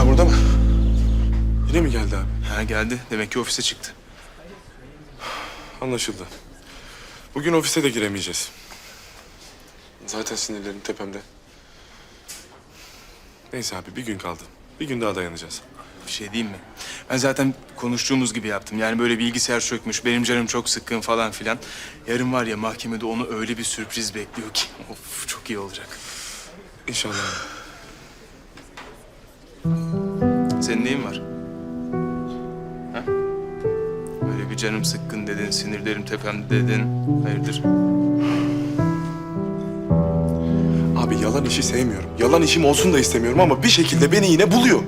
Hala burada mı? Yine mi geldi abi? Ha geldi. Demek ki ofise çıktı. Anlaşıldı. Bugün ofise de giremeyeceğiz. Zaten sinirlerim tepemde. Neyse abi bir gün kaldı. Bir gün daha dayanacağız. Bir şey diyeyim mi? Ben zaten konuştuğumuz gibi yaptım. Yani böyle bilgisayar çökmüş, benim canım çok sıkkın falan filan. Yarın var ya mahkemede onu öyle bir sürpriz bekliyor ki. Of çok iyi olacak. İnşallah. Senin neyin var? Ha? Böyle bir canım sıkkın dedin, sinirlerim tepemde dedin. Hayırdır? Abi yalan işi sevmiyorum. Yalan işim olsun da istemiyorum ama bir şekilde beni yine buluyor.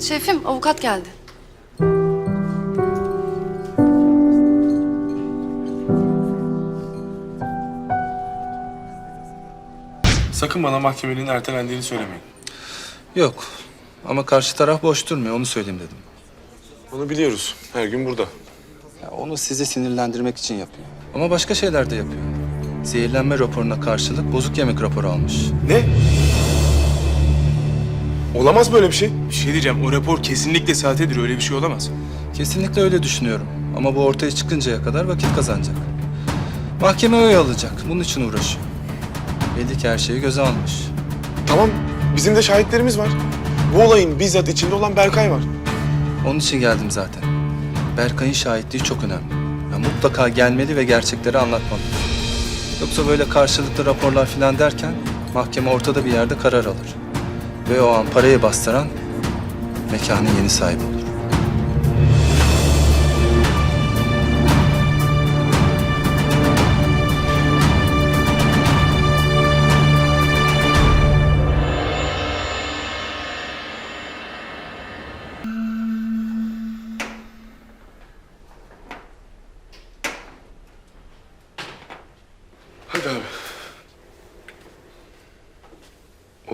Şefim, avukat geldi. Sakın bana mahkemenin ertelendiğini söylemeyin. Yok. Ama karşı taraf boş durmuyor. Onu söyleyeyim dedim. Onu biliyoruz. Her gün burada. Ya onu sizi sinirlendirmek için yapıyor. Ama başka şeyler de yapıyor. Zehirlenme raporuna karşılık bozuk yemek raporu almış. Ne? Olamaz böyle bir şey. Bir şey diyeceğim. O rapor kesinlikle sahtedir. Öyle bir şey olamaz. Kesinlikle öyle düşünüyorum. Ama bu ortaya çıkıncaya kadar vakit kazanacak. Mahkeme oy alacak. Bunun için uğraşıyor. Belli ki her şeyi göze almış. Tamam, bizim de şahitlerimiz var. Bu olayın bizzat içinde olan Berkay var. Onun için geldim zaten. Berkay'ın şahitliği çok önemli. Ya mutlaka gelmeli ve gerçekleri anlatmalı. Yoksa böyle karşılıklı raporlar falan derken mahkeme ortada bir yerde karar alır. Ve o an parayı bastıran mekanın yeni sahibi olur.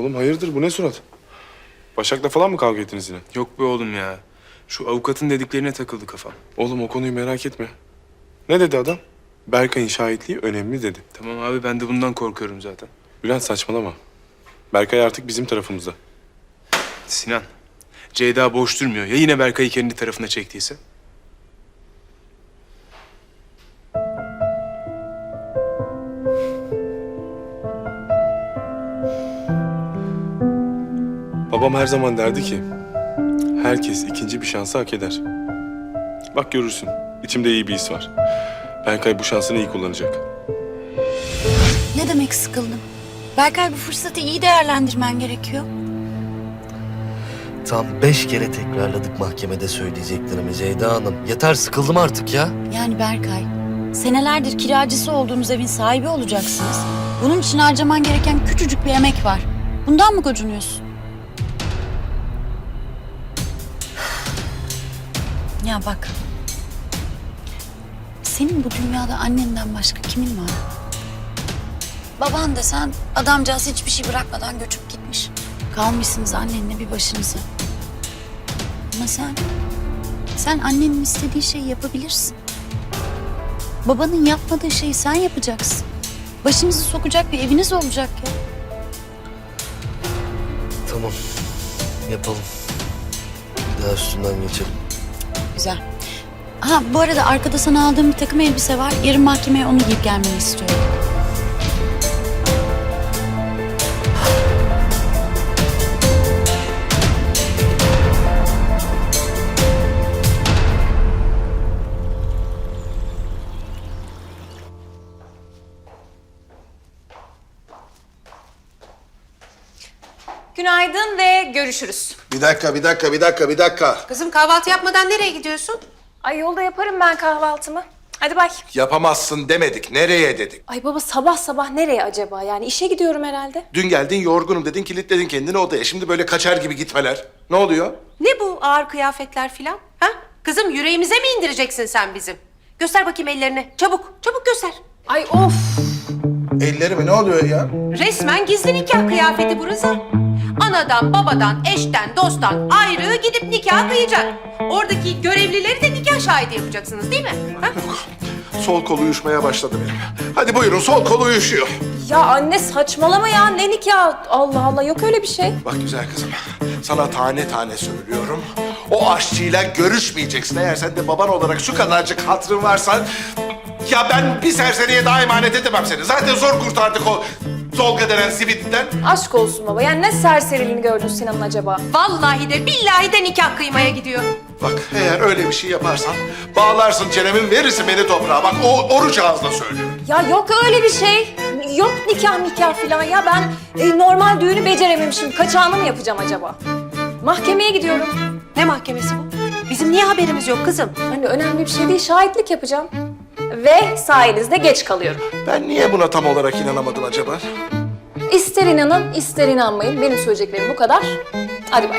Oğlum hayırdır bu ne surat? Başak'la falan mı kavga ettiniz yine? Yok be oğlum ya. Şu avukatın dediklerine takıldı kafam. Oğlum o konuyu merak etme. Ne dedi adam? Berkay'ın şahitliği önemli dedi. Tamam abi ben de bundan korkuyorum zaten. Bülent saçmalama. Berkay artık bizim tarafımızda. Sinan, Ceyda boş durmuyor. Ya yine Berkay'ı kendi tarafına çektiyse? Babam her zaman derdi ki... ...herkes ikinci bir şansı hak eder. Bak görürsün. içimde iyi bir his var. Berkay bu şansını iyi kullanacak. Ne demek sıkıldım? Berkay bu fırsatı iyi değerlendirmen gerekiyor. Tam beş kere tekrarladık mahkemede söyleyeceklerimi Ceyda Hanım. Yeter sıkıldım artık ya. Yani Berkay, senelerdir kiracısı olduğunuz evin sahibi olacaksınız. Bunun için harcaman gereken küçücük bir emek var. Bundan mı gocunuyorsun? Ya bak. Senin bu dünyada annenden başka kimin var? Baban desen adamcağız hiçbir şey bırakmadan göçüp gitmiş. Kalmışsınız annenle bir başınıza. Ama sen, sen annenin istediği şeyi yapabilirsin. Babanın yapmadığı şeyi sen yapacaksın. Başınızı sokacak bir eviniz olacak ya. Tamam yapalım. Bir daha üstünden geçelim. Güzel. Ha bu arada arkada sana aldığım bir takım elbise var. Yarın mahkemeye onu giyip gelmeni istiyorum. Günaydın ve görüşürüz. Bir dakika, bir dakika, bir dakika, bir dakika. Kızım kahvaltı yapmadan nereye gidiyorsun? Ay yolda yaparım ben kahvaltımı. Hadi bay. Yapamazsın demedik. Nereye dedik? Ay baba sabah sabah nereye acaba? Yani işe gidiyorum herhalde. Dün geldin yorgunum dedin, kilitledin kendini odaya. Şimdi böyle kaçar gibi gitmeler. Ne oluyor? Ne bu ağır kıyafetler filan? Ha? Kızım yüreğimize mi indireceksin sen bizim? Göster bakayım ellerini. Çabuk, çabuk göster. Ay of! Ellerimi ne oluyor ya? Resmen gizli nikah kıyafeti burası. Anadan, babadan, eşten, dosttan ayrı gidip nikah kıyacak. Oradaki görevlileri de nikah şahidi yapacaksınız değil mi? Ha? Sol kolu uyuşmaya başladı benim. Hadi buyurun sol kolu uyuşuyor. Ya anne saçmalama ya ne nikah? Allah Allah yok öyle bir şey. Bak güzel kızım, sana tane tane söylüyorum. O aşçıyla görüşmeyeceksin. Eğer sen de baban olarak şu kadarcık hatırın varsa... Ya ben bir serseriye daha emanet edemem seni. Zaten zor kurtardık o Tolga denen zibitten. Aşk olsun baba. Yani ne serseriliğini gördün Sinan'ın acaba? Vallahi de billahi de nikah kıymaya gidiyor. Bak eğer öyle bir şey yaparsan bağlarsın çenemin verirsin beni toprağa. Bak o oruç ağzına söylüyorum. Ya yok öyle bir şey. Yok nikah nikah falan ya. Ben e, normal düğünü becerememişim. Kaçağını mı yapacağım acaba? Mahkemeye gidiyorum. Ne mahkemesi bu? Bizim niye haberimiz yok kızım? Hani önemli bir şey değil. Şahitlik yapacağım. Ve sayenizde geç kalıyorum. Ben niye buna tam olarak inanamadım acaba? İster inanın, ister inanmayın. Benim söyleyeceklerim bu kadar. Hadi bay.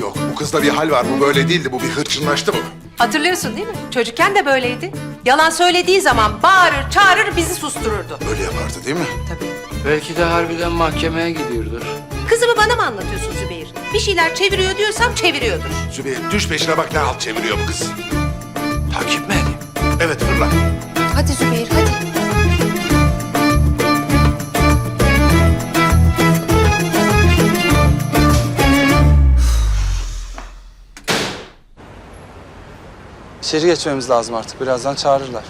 Yok bu kızda bir hal var. Bu böyle değildi. Bu bir hırçınlaştı mı? Hatırlıyorsun değil mi? Çocukken de böyleydi. Yalan söylediği zaman bağırır, çağırır, bizi sustururdu. Öyle yapardı değil mi? Belki de harbiden mahkemeye gidiyordur. Kızımı bana mı anlatıyorsun Zübeyir? Bir şeyler çeviriyor diyorsam çeviriyordur. Zübeyir düş peşine bak ne halt çeviriyor bu kız. Takip mi edeyim? Evet fırla. Hadi Zübeyir hadi. İçeri geçmemiz lazım artık. Birazdan çağırırlar.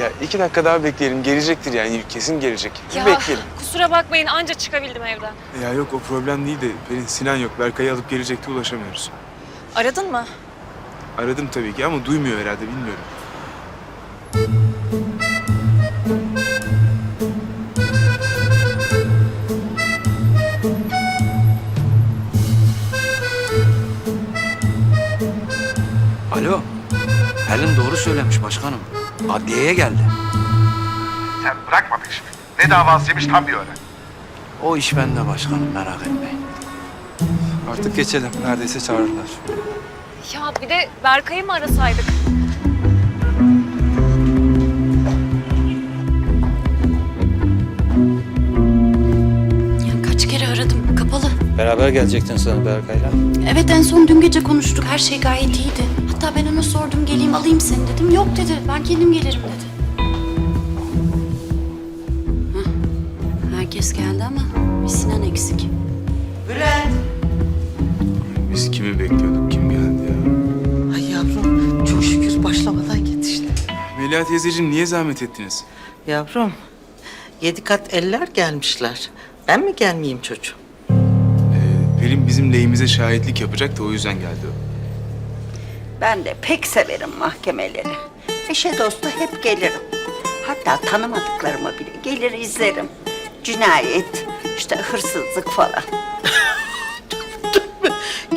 Ya iki dakika daha bekleyelim. Gelecektir yani. Kesin gelecek. Bir Ya bekleyelim. kusura bakmayın anca çıkabildim evden. Ya yok o problem değil de Pelin Sinan yok. Berkay'ı alıp gelecekti ulaşamıyoruz. Aradın mı? Aradım tabii ki ama duymuyor herhalde bilmiyorum. Pelin doğru söylemiş başkanım. Adliyeye geldi. Sen bırakma peşimi. Ne davasıymış tam bir öğren. O iş bende başkanım merak etmeyin. Artık geçelim. Neredeyse çağırırlar. Ya bir de Berkay'ı mı arasaydık? Ya kaç kere aradım kapalı. Beraber gelecektin sen Berkay'la. Evet en son dün gece konuştuk. Her şey gayet iyiydi. Hatta ben ona sordum geleyim alayım seni dedim. Yok dedi. Ben kendim gelirim dedi. Hah, Herkes geldi ama bir Sinan eksik. Biz kimi bekliyorduk? Kim geldi ya? Ay yavrum çok şükür başlamadan yetişti. Melia teyzeciğim niye zahmet ettiniz? Yavrum yedi kat eller gelmişler. Ben mi gelmeyeyim çocuğum? Ee, Pelin bizim lehimize şahitlik yapacak da o yüzden geldi o. Ben de pek severim mahkemeleri. Eşe dosta hep gelirim. Hatta tanımadıklarıma bile gelir izlerim. Cinayet, işte hırsızlık falan.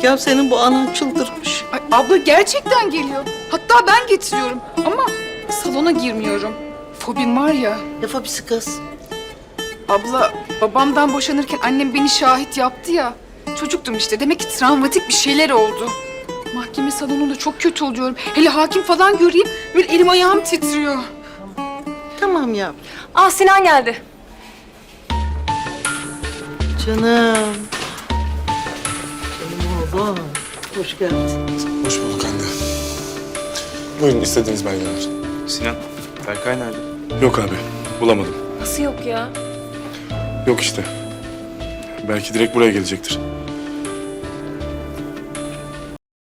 Ya senin bu anan çıldırmış. Ay, abla gerçekten geliyor. Hatta ben getiriyorum ama salona girmiyorum. Fobim var ya. Ne fobisi kız? Abla babamdan boşanırken annem beni şahit yaptı ya. Çocuktum işte demek ki travmatik bir şeyler oldu. Mahkeme salonunda çok kötü oluyorum. Hele hakim falan göreyim böyle elim ayağım titriyor. Tamam ya. Ah Sinan geldi. Canım. Canım oğlum. Hoş geldin. Hoş bulduk anne. Buyurun istediğiniz belgeler. Sinan, Berkay nerede? Yok abi bulamadım. Nasıl yok ya? Yok işte. Belki direkt buraya gelecektir.